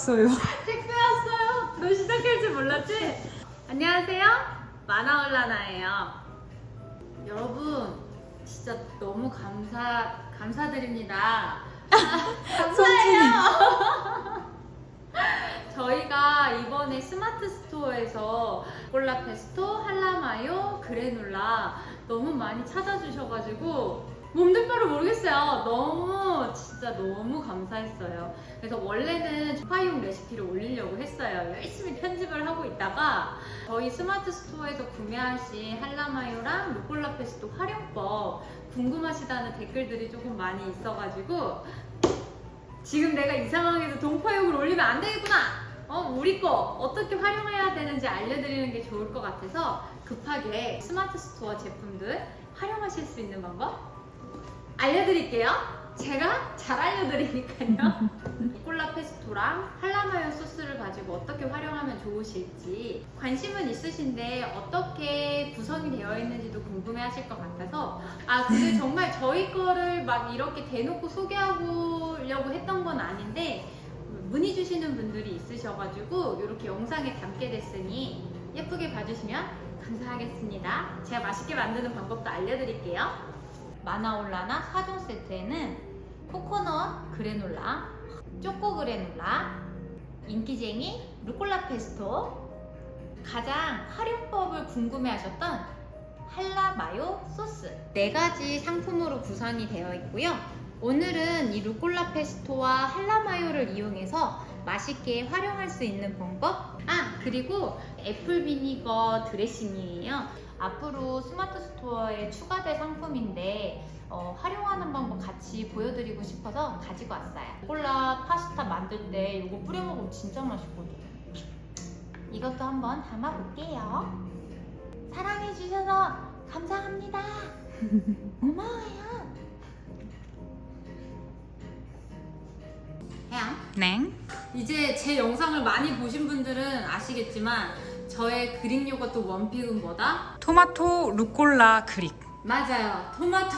왔어요. 택배 왔어요. 너 시작할 줄 몰랐지? 안녕하세요. 마나올라나예요. 여러분, 진짜 너무 감사, 감사드립니다. 감사해요. 저희가 이번에 스마트 스토어에서 콜라 페스토, 할라마요, 그래놀라 너무 많이 찾아주셔가지고 몸둘 바를 모르겠어요. 너무 진짜 너무 감사했어요. 그래서 원래는 파이용 레시피를 올리려고 했어요. 열심히 편집을 하고 있다가 저희 스마트 스토어에서 구매하신 할라마요랑 루꼴라 페스토 활용법 궁금하시다는 댓글들이 조금 많이 있어가지고 지금 내가 이 상황에서 동파육을 올리면 안 되겠구나. 어, 우리 거 어떻게 활용해야 되는지 알려드리는 게 좋을 것 같아서 급하게 스마트 스토어 제품들 활용하실 수 있는 방법 알려드릴게요. 제가 잘 알려드리니까요. 콜라 페스토랑 할라마요 소스를 가지고 어떻게 활용하면 좋으실지 관심은 있으신데 어떻게 구성이 되어 있는지도 궁금해 하실 것 같아서 아 근데 정말 저희 거를 막 이렇게 대놓고 소개하려고 했던 건 아닌데 문의 주시는 분들이 있으셔가지고 이렇게 영상에 담게 됐으니 예쁘게 봐주시면 감사하겠습니다. 제가 맛있게 만드는 방법도 알려드릴게요. 마나올라나 4종 세트에는 코코넛 그래놀라, 초코 그래놀라, 인기쟁이 루꼴라 페스토, 가장 활용법을 궁금해하셨던 할라 마요 소스 네 가지 상품으로 구성이 되어 있고요. 오늘은 이 루꼴라 페스토와 할라 마요를 이용해서 맛있게 활용할 수 있는 방법. 아 그리고 애플 비니거 드레싱이에요. 앞으로 스마트 스토어에 추가될 상품인데 어, 활용하는 방법 같이 보여드리고 싶어서 가지고 왔어요. 콜라 파스타 만들 때 이거 뿌려 먹으면 진짜 맛있거든요. 이것도 한번 담아볼게요. 사랑해주셔서 감사합니다. 고마워요. 네. 이제 제 영상을 많이 보신 분들은 아시겠지만 저의 그릭 요거트 원픽은 뭐다? 토마토 루꼴라 그릭. 맞아요. 토마토.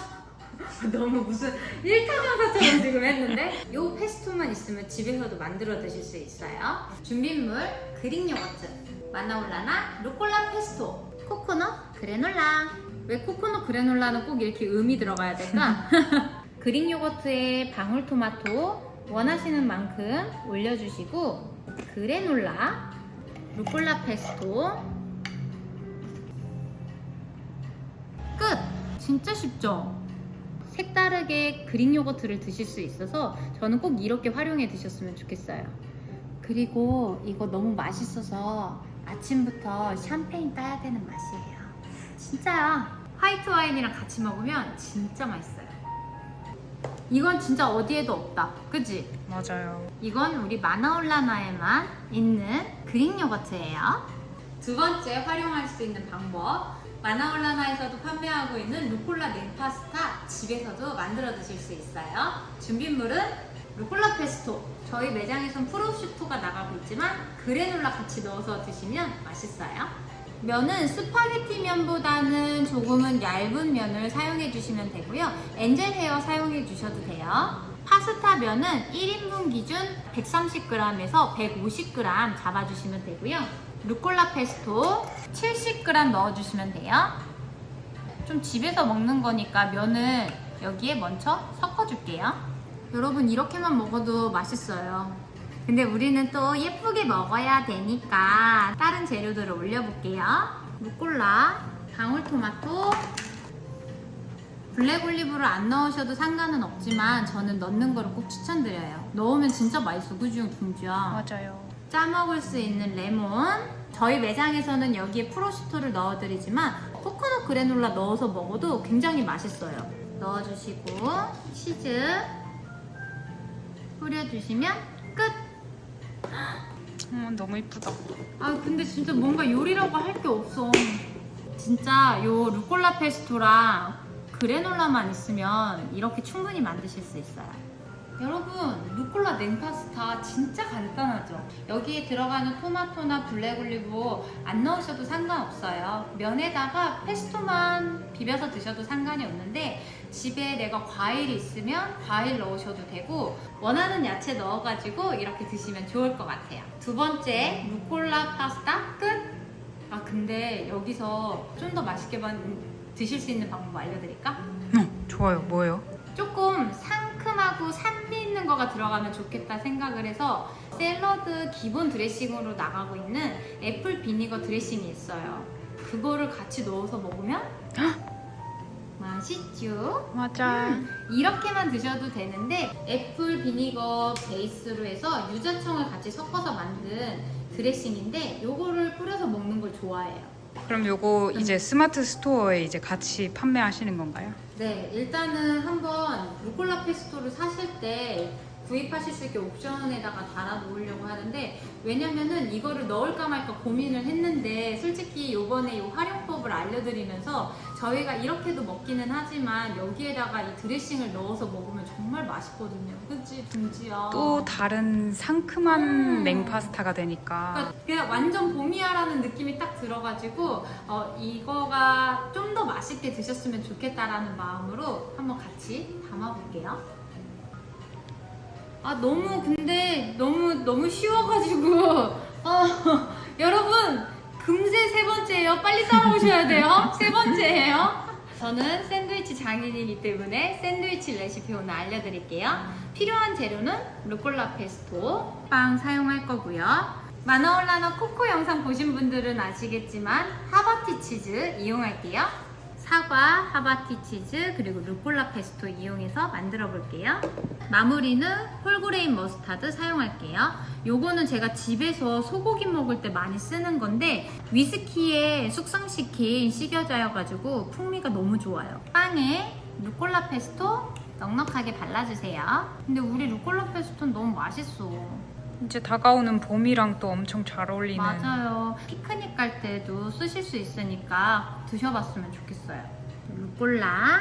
너무 무슨 1타 장사처럼 지금 했는데 요 페스토만 있으면 집에서도 만들어 드실 수 있어요. 준비물 그릭 요거트, 마나올라나 루꼴라 페스토, 코코넛 그래놀라. 왜 코코넛 그래놀라는 꼭 이렇게 음이 들어가야 될까? 그릭 요거트에 방울토마토 원하시는 만큼 올려주시고 그래놀라, 루꼴라 페스토 끝! 진짜 쉽죠? 색다르게 그릭 요거트를 드실 수 있어서 저는 꼭 이렇게 활용해 드셨으면 좋겠어요. 그리고 이거 너무 맛있어서 아침부터 샴페인 따야 되는 맛이에요. 진짜야. 화이트 와인이랑 같이 먹으면 진짜 맛있어요. 이건 진짜 어디에도 없다. 그치? 맞아요. 이건 우리 마나올라나에만 있는 그릭 요거트예요. 두 번째 활용할 수 있는 방법. 마나올라나에서도 판매하고 있는 루꼴라 냉파스타 집에서도 만들어 드실 수 있어요. 준비물은 루꼴라 페스토. 저희 매장에선 프로슈토가 나가고 있지만 그래놀라 같이 넣어서 드시면 맛있어요. 면은 스파게티 면보다는 조금은 얇은 면을 사용해 주시면 되고요. 엔젤 헤어 사용해 주셔도 돼요. 파스타 면은 1인분 기준 130g에서 150g 잡아주시면 되고요. 루꼴라 페스토 70g 넣어주시면 돼요. 좀 집에서 먹는 거니까 면을 여기에 먼저 섞어줄게요. 여러분 이렇게만 먹어도 맛있어요. 근데 우리는 또 예쁘게 먹어야 되니까 다른 재료들을 올려볼게요. 루꼴라, 방울토마토, 블랙 올리브를 안 넣으셔도 상관은 없지만 저는 넣는 거를 꼭 추천드려요. 넣으면 진짜 맛있어, 그죠, 김주야? 맞아요. 짜 먹을 수 있는 레몬. 저희 매장에서는 여기에 프로슈토를 넣어드리지만 코코넛 그래놀라 넣어서 먹어도 굉장히 맛있어요. 넣어주시고 치즈 뿌려주시면 끝. 음, 너무 이쁘다. 아 근데 진짜 뭔가 요리라고 할 게 없어. 진짜 요 루꼴라 페스토랑 그래놀라만 있으면 이렇게 충분히 만드실 수 있어요. 여러분 루꼴라 냉파스타 진짜 간단하죠? 여기에 들어가는 토마토나 블랙올리브 안 넣으셔도 상관없어요. 면에다가 페스토만 비벼서 드셔도 상관이 없는데 집에 내가 과일이 있으면 과일 넣으셔도 되고 원하는 야채 넣어가지고 이렇게 드시면 좋을 것 같아요. 두 번째 루꼴라 파스타 끝! 아 근데 여기서 좀 더 맛있게 만- 드실 수 있는 방법 알려드릴까? 어, 좋아요. 뭐예요? 조금 상 큼하고 산미 있는 거가 들어가면 좋겠다 생각을 해서 샐러드 기본 드레싱으로 나가고 있는 애플 비니거 드레싱이 있어요. 그거를 같이 넣어서 먹으면 맛있죠? 맞아. 음, 이렇게만 드셔도 되는데 애플 비니거 베이스로 해서 유자청을 같이 섞어서 만든 드레싱인데 요거를 뿌려서 먹는 걸 좋아해요. 그럼 요거 이제 스마트 스토어에 이제 같이 판매하시는 건가요? 네, 일단은 한번 루꼴라 페스토를 사실 때 구입하실 수 있게 옵션에다가 달아 놓으려고 하는데 왜냐면은 이거를 넣을까 말까 고민을 했는데 솔직히 요번에 이 활용법을 알려드리면서 저희가 이렇게도 먹기는 하지만 여기에다가 이 드레싱을 넣어서 먹으면 정말 맛있거든요. 그치, 둥지야? 또 다른 상큼한 음. 냉파스타가 되니까 그러니까 그냥 완전 봄이야라는 느낌이 딱 들어가지고 어, 이거가 좀 더 맛있게 드셨으면 좋겠다라는 마음으로 한번 같이 담아볼게요. 아 너무 근데 너무 너무 쉬워가지고 어, 여러분 금세 세 번째예요. 빨리 따라오셔야 돼요. 세 번째예요. 저는 샌드위치 장인이기 때문에 샌드위치 레시피 오늘 알려드릴게요. 필요한 재료는 루꼴라 페스토 빵 사용할 거고요. 마나올라나 코코 영상 보신 분들은 아시겠지만 하바티 치즈 이용할게요. 사과, 하바티 치즈, 그리고 루꼴라 페스토 이용해서 만들어 볼게요. 마무리는 홀그레인 머스타드 사용할게요. 요거는 제가 집에서 소고기 먹을 때 많이 쓰는 건데 위스키에 숙성시킨 식여자여가지고 풍미가 너무 좋아요. 빵에 루꼴라 페스토 넉넉하게 발라주세요. 근데 우리 루꼴라 페스토는 너무 맛있어. 이제 다가오는 봄이랑 또 엄청 잘 어울리는 맞아요. 피크닉 갈 때도 쓰실 수 있으니까 드셔봤으면 좋겠어요. 루꼴라.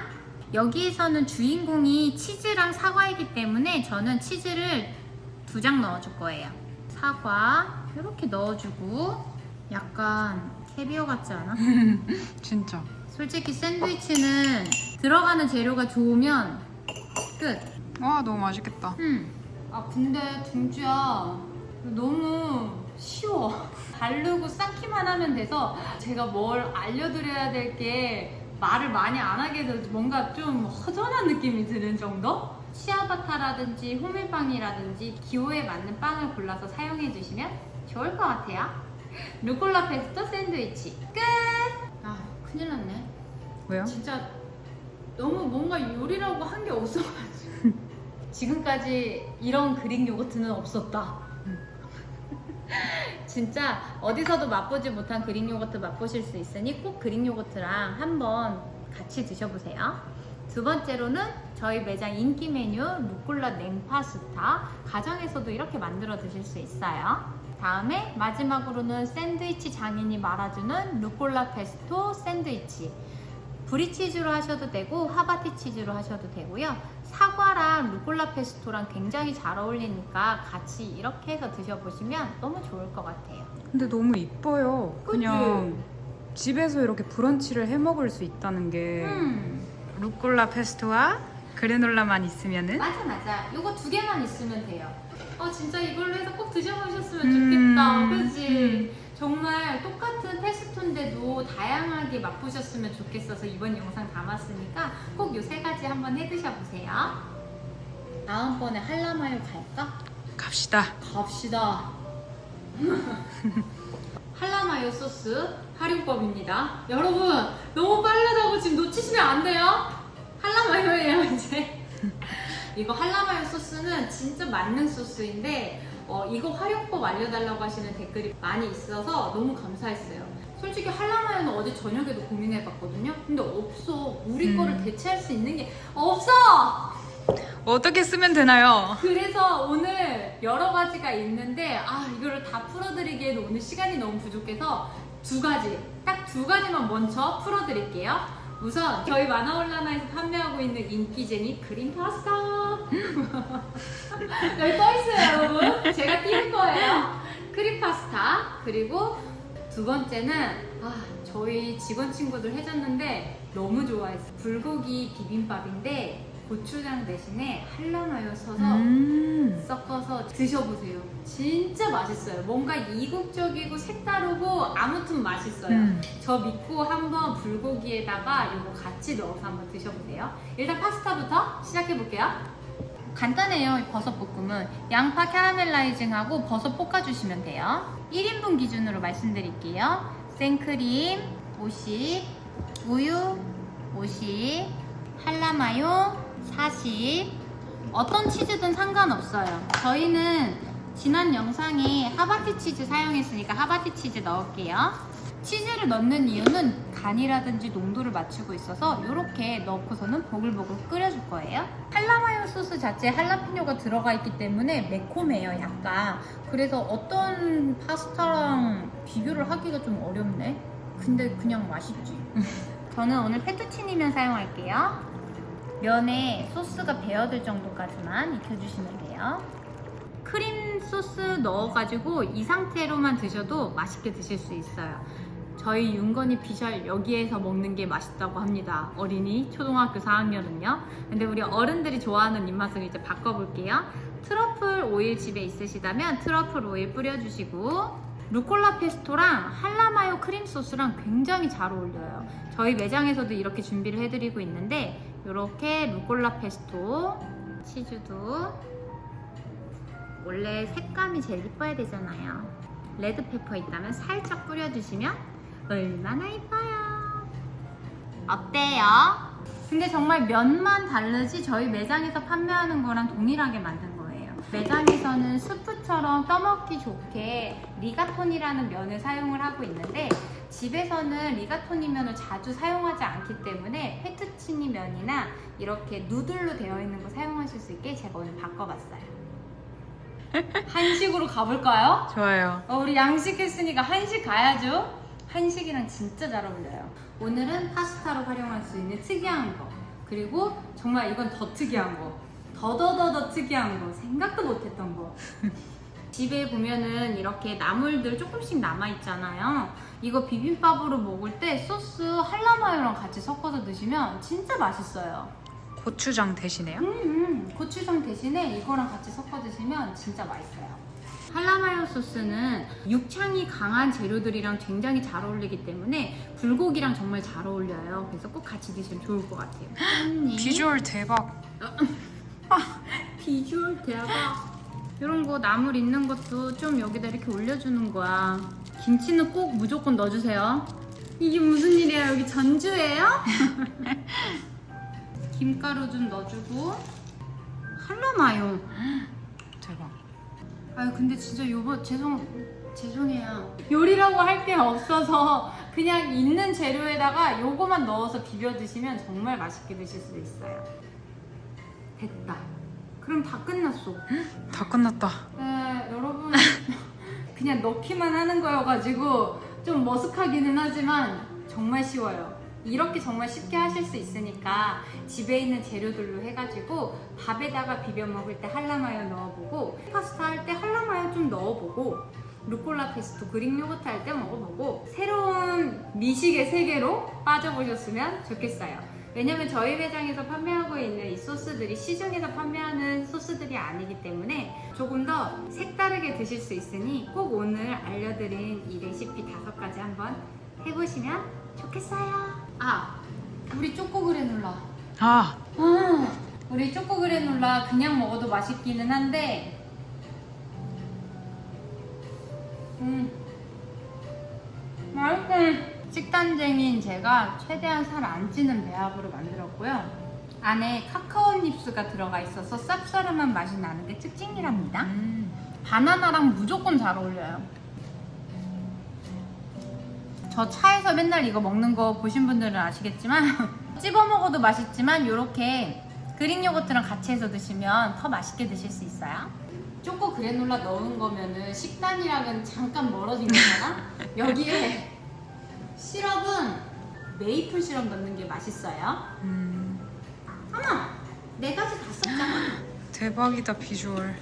여기에서는 주인공이 치즈랑 사과이기 때문에 저는 치즈를 두 장 넣어줄 거예요. 사과 이렇게 넣어주고 약간 캐비어 같지 않아? 진짜 솔직히 샌드위치는 들어가는 재료가 좋으면 끝. 와 너무 맛있겠다 음. 아 근데 둥주야 너무 쉬워. 바르고 쌓기만 하면 돼서 제가 뭘 알려드려야 될 게 말을 많이 안 하게 돼서 뭔가 좀 허전한 느낌이 드는 정도? 시아바타라든지 호밀빵이라든지 기호에 맞는 빵을 골라서 사용해 주시면 좋을 것 같아요. 루꼴라 페스토 샌드위치 끝! 아 큰일 났네. 왜요? 진짜 너무 뭔가 요리라고 한 게 없어가지고 지금까지 이런 그릭 요거트는 없었다. 진짜 어디서도 맛보지 못한 그릭 요거트 맛보실 수 있으니 꼭 그릭 요거트랑 한번 같이 드셔보세요. 두 번째로는 저희 매장 인기 메뉴 루꼴라 냉파스타 가정에서도 이렇게 만들어 드실 수 있어요. 다음에 마지막으로는 샌드위치 장인이 말아주는 루꼴라 페스토 샌드위치. 브리치즈로 하셔도 되고 하바티 치즈로 하셔도 되고요. 사과랑 루꼴라 페스토랑 굉장히 잘 어울리니까 같이 이렇게 해서 드셔보시면 너무 좋을 것 같아요. 근데 너무 이뻐요 그치? 그냥 집에서 이렇게 브런치를 해 먹을 수 있다는 게 음, 루꼴라 페스토와 그래놀라만 있으면은 맞아 맞아. 이거 두 개만 있으면 돼요. 어 진짜 이걸로 해서 꼭 드셔보셨으면 음, 좋겠다. 그치? 정말 똑같은 페스토인데도 다양하게 맛보셨으면 좋겠어서 이번 영상 담았으니까 꼭 요 세 가지 한번 해 드셔보세요. 다음번에 한라마요 갈까? 갑시다 갑시다. 할라마요 소스 활용법입니다. 여러분 너무 빠르다고 지금 놓치시면 안 돼요. 할라마요예요 이제. 이거 할라마요 소스는 진짜 만능 소스인데 어, 이거 활용법 알려달라고 하시는 댓글이 많이 있어서 너무 감사했어요. 솔직히 할라마요는 어제 저녁에도 고민해봤거든요. 근데 없어. 우리 음. 거를 대체할 수 있는 게 없어. 어떻게 쓰면 되나요? 그래서 오늘 여러 가지가 있는데 아 이거를 다 풀어드리기에는 오늘 시간이 너무 부족해서 두 가지 딱 두 가지만 먼저 풀어드릴게요 우선 저희 마나올라나에서 판매 있는 인기쟁이 크림 파스타. 여기 떠 있어요 여러분. 제가 띄울 거예요. 크림 파스타. 그리고 두 번째는 아 저희 직원 친구들 해줬는데 너무 좋아했어요. 불고기 비빔밥인데 고추장 대신에 한라마요 써서 음. 섞어서 드셔보세요 진짜 맛있어요 뭔가 이국적이고 색다르고 아무튼 맛있어요 음. 저 믿고 한번 불고기에다가 이거 같이 넣어서 한번 드셔보세요. 일단 파스타부터 시작해볼게요. 간단해요, 이 버섯 볶음은. 양파 캐러멜라이징하고 버섯 볶아주시면 돼요. 1인분 기준으로 말씀드릴게요. 생크림 50, 우유 50, 한라마요 40, 어떤 치즈든 상관없어요. 저희는 지난 영상에 하바티 치즈 사용했으니까 하바티 치즈 넣을게요. 치즈를 넣는 이유는 간이라든지 농도를 맞추고 있어서 이렇게 넣고서는 보글보글 끓여줄 거예요. 할라마요 소스 자체에 할라피뇨가 들어가 있기 때문에 매콤해요, 약간. 그래서 어떤 파스타랑 비교를 하기가 좀 어렵네. 근데 그냥 맛있지. 저는 오늘 페투치니면 사용할게요. 면에 소스가 배어들 정도까지만 익혀주시면 돼요. 크림 소스 넣어가지고 이 상태로만 드셔도 맛있게 드실 수 있어요. 저희 윤건이 피셜 여기에서 먹는 게 맛있다고 합니다. 어린이 초등학교 4학년은요. 근데 우리 어른들이 좋아하는 입맛을 이제 바꿔볼게요. 트러플 오일 집에 있으시다면 트러플 오일 뿌려주시고 루꼴라 페스토랑 할라마요 크림 소스랑 굉장히 잘 어울려요. 저희 매장에서도 이렇게 준비를 해드리고 있는데 이렇게 루꼴라 페스토 치즈도 원래 색감이 제일 이뻐야 되잖아요. 레드페퍼 있다면 살짝 뿌려주시면 얼마나 이뻐요. 어때요? 근데 정말 면만 다르지 저희 매장에서 판매하는 거랑 동일하게 만든 거예요. 매장에서는 스프처럼 떠먹기 좋게 리가톤이라는 면을 사용을 하고 있는데 집에서는 리가토니 면을 자주 사용하지 않기 때문에 페투치니 면이나 이렇게 누들로 되어 있는 거 사용하실 수 있게 제가 오늘 바꿔봤어요. 한식으로 가볼까요? 좋아요. 어, 우리 양식 했으니까 한식 가야죠. 한식이랑 진짜 잘 어울려요. 오늘은 파스타로 활용할 수 있는 특이한 거. 그리고 정말 이건 더 특이한 거. 더더더더 특이한 거. 생각도 못했던 거. 집에 보면은 이렇게 나물들 조금씩 남아있잖아요. 이거 비빔밥으로 먹을 때 소스 할라마요랑 같이 섞어서 드시면 진짜 맛있어요. 고추장 대신에요? 음, 고추장 대신에 이거랑 같이 섞어 드시면 진짜 맛있어요. 할라마요 소스는 육향이 강한 재료들이랑 굉장히 잘 어울리기 때문에 불고기랑 정말 잘 어울려요. 그래서 꼭 같이 드시면 좋을 것 같아요. 언니. 비주얼 대박. 비주얼 대박. 이런 거 나물 있는 것도 좀 여기다 이렇게 올려주는 거야. 김치는 꼭 무조건 넣어주세요. 이게 무슨 일이야? 여기 전주예요? 김가루 좀 넣어주고 할라마요. 대박. 아유 근데 진짜 요번 죄송 죄송해요. 요리라고 할 게 없어서 그냥 있는 재료에다가 요거만 넣어서 비벼 드시면 정말 맛있게 드실 수 있어요. 됐다. 그럼 다 끝났어. 다 끝났다. 네, 여러분 그냥 넣기만 하는 거여가지고 좀 머쓱하기는 하지만 정말 쉬워요. 이렇게 정말 쉽게 하실 수 있으니까 집에 있는 재료들로 해가지고 밥에다가 비벼 먹을 때 할라마요 넣어보고 파스타 할 때 할라마요 좀 넣어보고 루꼴라 페스토 그릭 요거트 할 때 먹어보고 새로운 미식의 세계로 빠져보셨으면 좋겠어요. 왜냐면 저희 매장에서 판매하고 있는 이 소스들이 시중에서 판매하는 소스들이 아니기 때문에 조금 더 색다르게 드실 수 있으니 꼭 오늘 알려드린 이 레시피 다섯 가지 한번 해보시면 좋겠어요. 아, 우리 초코 그래놀라. 아, 음, 우리 초코 그래놀라 그냥 먹어도 맛있기는 한데, 음, 맛있어. 식단쟁이인 제가 최대한 살 안 찌는 배합으로 만들었고요. 안에 카카오 닙스가 들어가 있어서 쌉싸름한 맛이 나는 게 특징이랍니다. 음. 바나나랑 무조건 잘 어울려요. 저 차에서 맨날 이거 먹는 거 보신 분들은 아시겠지만 찝어 먹어도 맛있지만 이렇게 그릭 요거트랑 같이 해서 드시면 더 맛있게 드실 수 있어요. 초코 그래놀라 넣은 거면은 식단이랑은 잠깐 멀어진 거잖아. 여기에 시럽은 메이플 시럽 넣는 게 맛있어요. 음, 어머, 네 가지 다 썼잖아. 대박이다 비주얼.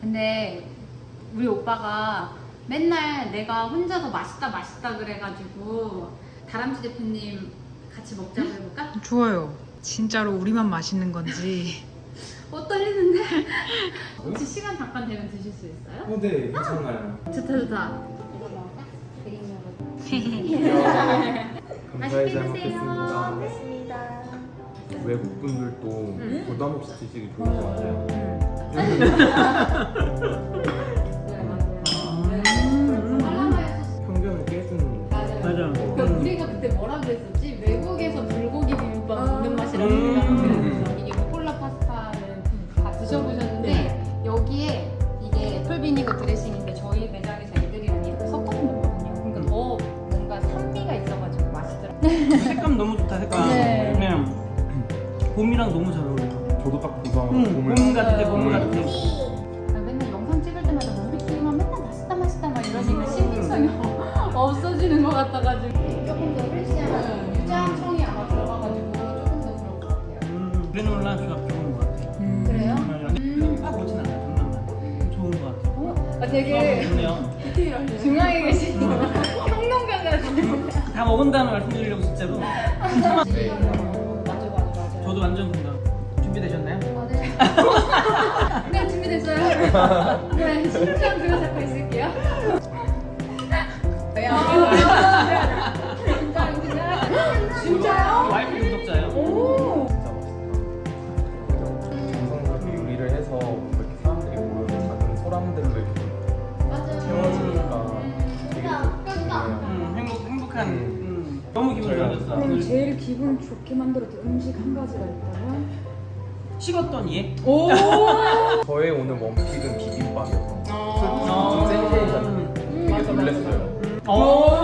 근데 우리 오빠가 맨날 내가 혼자서 맛있다 맛있다 그래가지고 다람쥐 대표님 같이 먹자고 해볼까? 좋아요. 진짜로 우리만 맛있는 건지. 어 떨리는데? 혹시 시간 잠깐 되면 드실 수 있어요? 어, 네, 괜찮아요. 좋다 좋다. 먹을까? 그림으로. 감사히 잘 맛있게 드세요. 먹겠습니다. 외국 분들도 음. 부담 없이 드시기 좋을 것 같아요. 네 맞아요. 할라마야 소스. 편견을 깨주는 맞아요. 맞아. 그 음. 우리가 그때 뭐라 그랬었 색감 너무 좋다 색감. 네. 그냥 봄이랑 너무 잘 어울려. 저도 딱 보상 응, 봄 같아 봄 음. 같아. 나 맨날 영상 찍을 때마다 우리끼리만 맨날 맛있다 맛있다 막 이러니까 신빙성이 없어지는 것 같아가지고 조금 더 프레시한 유자청이 아마 들어가가지고 조금 더 그런 것 같아요. 음, 그래놀라 조합 좋은 것 같아. 음. 그래요? 음. 아 그렇진 않아 잠깐만. 좋은 것 같아. 어? 아, 아, 되게 좋네요. 중앙에 계신. 다 먹은 다음에 말씀드리려고 진짜로. 맞아 맞아 맞아. 저도 완전 공감. 준비되셨나요? 아, 네. 네 준비됐어요. 네 심장 그거 잡고 있을게요. 야. 진짜 진짜 진짜요? 와이프 구독자예요. 오. 진짜 맛있다. 정성스럽게 요리를 해서 이렇게 사람들이 작은 이렇게 맞아. 채워지니까 되게 좋네요. 음, 행복 행복한. 음. 음, 너무 기분 좋아졌어. 그럼 오늘 제일 기분 좋게 만들었던 음식 한 가지가 있다면? 식었던 예. 오. 저의 오늘 원픽은 비빔밥이어서 아. 좀 센테이션 되게 놀랐어요. 오.